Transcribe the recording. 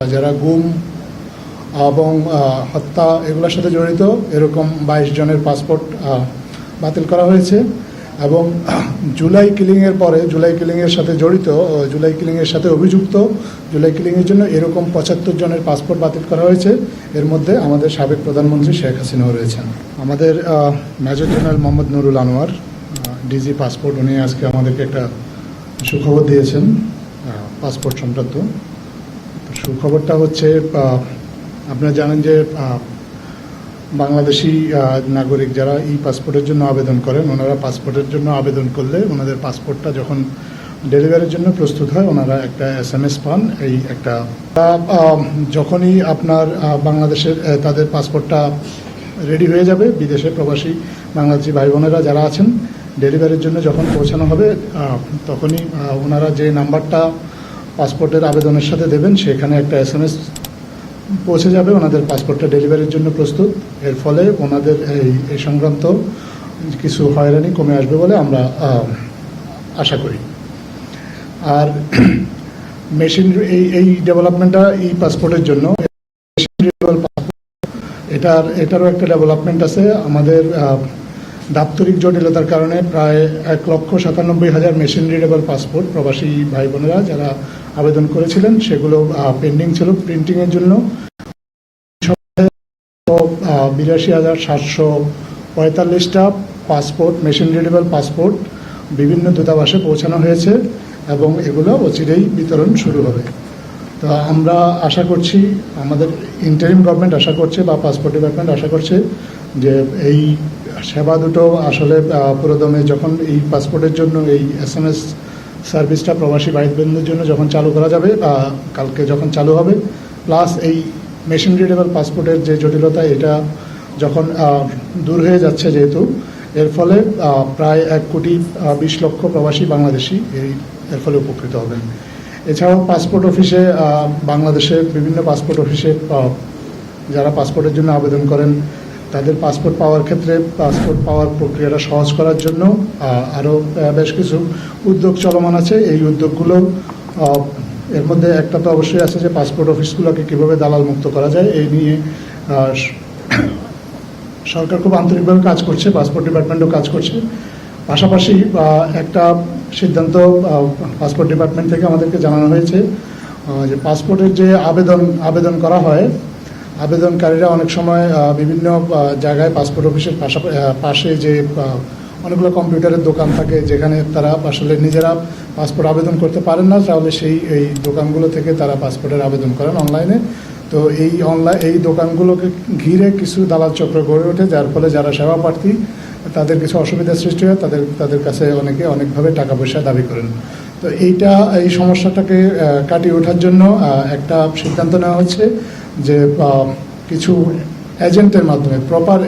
যারা গুম এবং হত্যা এগুলোর সাথে জড়িত, এরকম বাইশ জনের পাসপোর্ট বাতিল করা হয়েছে এবং জুলাই কিলিংয়ের পরে, জুলাই কিলিংয়ের সাথে জড়িত জুলাই কিলিংয়ের সাথে অভিযুক্ত, জুলাই কিলিংয়ের জন্য এরকম পঁচাত্তর জনের পাসপোর্ট বাতিল করা হয়েছে। এর মধ্যে আমাদের সাবেক প্রধানমন্ত্রী শেখ হাসিনাও রয়েছেন। আমাদের major general Mohammad Nurul Anwar DG passport, উনি আজকে আমাদেরকে একটা সুখবর দিয়েছেন পাসপোর্ট সংক্রান্ত। সুখবরটা হচ্ছে আপনারা জানেন যে বাংলাদেশি নাগরিক যারা ই পাসপোর্টের জন্য আবেদন করেন, ওনারা পাসপোর্টের জন্য আবেদন করলে ওনাদের পাসপোর্টটা যখন ডেলিভারির জন্য প্রস্তুত হয়, ওনারা একটা এস এম এস পান, এই একটা। যখনই আপনার বাংলাদেশের তাদের পাসপোর্টটা রেডি হয়ে যাবে, বিদেশে প্রবাসী বাংলাদেশি ভাই বোনেরা যারা আছেন, ডেলিভারির জন্য যখন পৌঁছানো হবে তখনই ওনারা যে নাম্বারটা পাসপোর্টের আবেদনের সাথে দেবেন, সেখানে একটা এস এম এস পৌঁছে যাবে, ওনাদের পাসপোর্টটা ডেলিভারির জন্য প্রস্তুত। এর ফলে ওনাদের এই সংক্রান্ত কিছু হয়রানি কমে আসবে বলে আমরা আশা করি। আর মেশিন এই এই ডেভেলপমেন্টটা এই পাসপোর্টের জন্য এটার এটারও একটা ডেভেলপমেন্ট আছে। আমাদের দাপ্তরিক জটিলতার কারণে প্রায় এক লক্ষ সাতানব্বই হাজার মেশিন রিডেবল পাসপোর্ট প্রবাসী ভাই বোনেরা যারা আবেদন করেছিলেন, সেগুলো পেন্ডিং ছিল প্রিন্টিংয়ের জন্য। বিরাশি হাজার সাতশো পঁয়তাল্লিশটা পাসপোর্ট মেশিন রিডেবল পাসপোর্ট বিভিন্ন দূতাবাসে পৌঁছানো হয়েছে এবং এগুলো অচিরেই বিতরণ শুরু হবে। তো আমরা আশা করছি, আমাদের ইন্টারিম গভর্নমেন্ট আশা করছে বা পাসপোর্ট ডিপার্টমেন্ট আশা করছে যে এই সেবা দুটো আসলে পুরোদমে যখন এই পাসপোর্টের জন্য, এই এস এম এস সার্ভিসটা প্রবাসী ভাইবন্ধুর জন্য যখন চালু করা যাবে, বা কালকে যখন চালু হবে প্লাস এই মেশিন রিডেবল পাসপোর্টের যে জটিলতা, এটা যখন দূর হয়ে যাচ্ছে যেহেতু, এর ফলে প্রায় এক কোটি বিশ লক্ষ প্রবাসী বাংলাদেশি এই, এর ফলে উপকৃত হবেন। এছাড়াও পাসপোর্ট অফিসে বাংলাদেশের বিভিন্ন পাসপোর্ট অফিসে যারা পাসপোর্টের জন্য আবেদন করেন তাদের পাসপোর্ট পাওয়ার ক্ষেত্রে পাসপোর্ট পাওয়ার প্রক্রিয়াটা সহজ করার জন্য আরও বেশ কিছু উদ্যোগ চলমান আছে। এই উদ্যোগগুলো এর মধ্যে একটা তো অবশ্যই আছে যে পাসপোর্ট অফিসগুলোকে কীভাবে দালাল মুক্ত করা যায়, এই নিয়ে সরকার খুব আন্তরিকভাবে কাজ করছে পাসপোর্ট ডিপার্টমেন্টও কাজ করছে। পাশাপাশি একটা সিদ্ধান্ত পাসপোর্ট ডিপার্টমেন্ট থেকে আমাদেরকে জানানো হয়েছে যে পাসপোর্টের যে আবেদন আবেদন করা হয় আবেদনকারীরা অনেক সময় বিভিন্ন জায়গায় পাসপোর্ট অফিসের পাশে যে অনেকগুলো কম্পিউটারের দোকান থাকে, যেখানে তারা আসলে নিজেরা পাসপোর্ট আবেদন করতে পারেন না, তাহলে সেই, এই দোকানগুলো থেকে তারা পাসপোর্টের আবেদন করেন অনলাইনে তো এই অনলাইন এই দোকানগুলোকে ঘিরে কিছু দালাল চক্র গড়ে ওঠে, যার ফলে যারা সেবা প্রার্থী, তাদের কিছু অসুবিধার সৃষ্টি হয়, তাদের তাদের কাছে অনেকে অনেকভাবে টাকা পয়সা দাবি করেন। তো এইটা, এই সমস্যাটাকে কাটিয়ে ওঠার জন্য একটা সিদ্ধান্ত নেওয়া হচ্ছে যে কিছু এজেন্টের মাধ্যমে প্রপার